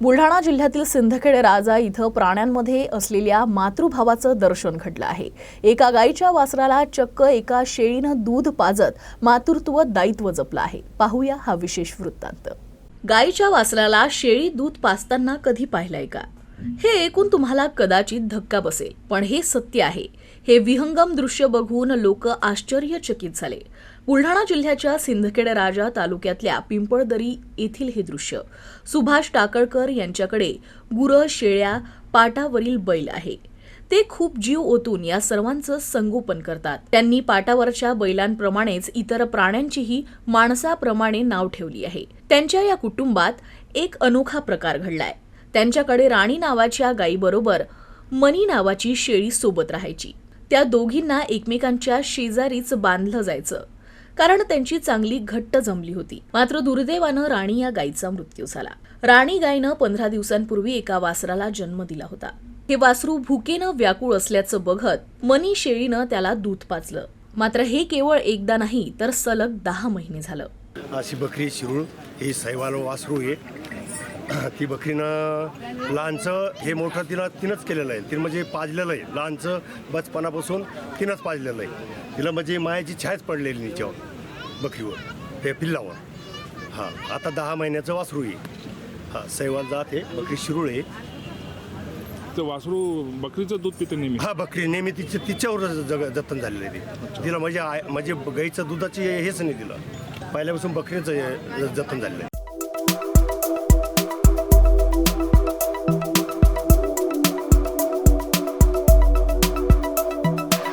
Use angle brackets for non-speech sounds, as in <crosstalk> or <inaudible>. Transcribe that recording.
बुलढाणा जिल्ह्यातील सिंदखेड राजा इथं प्राण्यांमध्ये असलेल्या मातृभावाचं दर्शन घडलं आहे. एका गायीच्या वासराला चक्क एका शेळीनं दूध पाजत मातृत्व दायित्व जपलं आहे. पाहूया हा विशेष वृत्तांत. गायीच्या वासराला शेळी दूध पाजताना कधी पाहिलंय का? हे ऐकून तुम्हाला कदाचित धक्का बसेल पण हे सत्य आहे. हे विहंगम दृश्य बघून लोक आश्चर्यचकित झाले. बुलढाणा जिल्ह्याच्या सिंदखेड राजा तालुक्यातल्या पिंपळदरी येथील हे दृश्य. सुभाष टाकळकर यांच्याकडे गुरं शेळ्या पाटावरील बैल आहे. ते खूप जीव ओतून या सर्वांचं संगोपन करतात. त्यांनी पाटावरच्या बैलांप्रमाणेच इतर प्राण्यांचीही माणसाप्रमाणे नाव ठेवली आहे. त्यांच्या या कुटुंबात एक अनोखा प्रकार घडलाय. त्यांच्याकडे राणी नावाच्या गायीबरोबर मनी नावाची शेळी सोबत राहायची. त्या दोघींना एकमेकांच्या शेजारीच बांधलं जायचं. कारण त्यांची चांगली घट्ट जमली होती. मात्र दुर्दैवानं राणी या गायीचा मृत्यू झाला. राणी गायनं पंधरा दिवसांपूर्वी एका वासराला जन्म दिला होता. हे वासरू भुकेनं व्याकुळ असल्याचं बघत मनी शेळीनं त्याला दूध पाजलं. मात्र हे केवळ एकदा नाही तर सलग दहा महिने झालं. अशी बकरी शिरूळ. ही सैवाल वासरू आहे. <clears throat> ती बकरीनं लहानचं हे मोठं तिला तिनंच केलेलं आहे. तिनं म्हणजे पाजलेलं आहे. लहानचं बचपणापासून तिनंच पाजलेलं आहे. तिला म्हणजे मायाची छायच पडलेली निच्यावर बकरीवर ते पिल्लावर हां आता दहा महिन्याचं वासरू आहे. हां सैवाल जात आहे बकरी शिरूळ आहे. तर वासरू बकरीचं दूध पिते नेहमी. हा बकरी नेहमी तिचे तिच्यावर जग जतन झालेलं आहे. ते. तिला म्हणजे आय म्हणजे गाईचं दुधाची हेच नाही तिला. पहिल्यापासून बकरीचं हे जतन झालेलं आहे.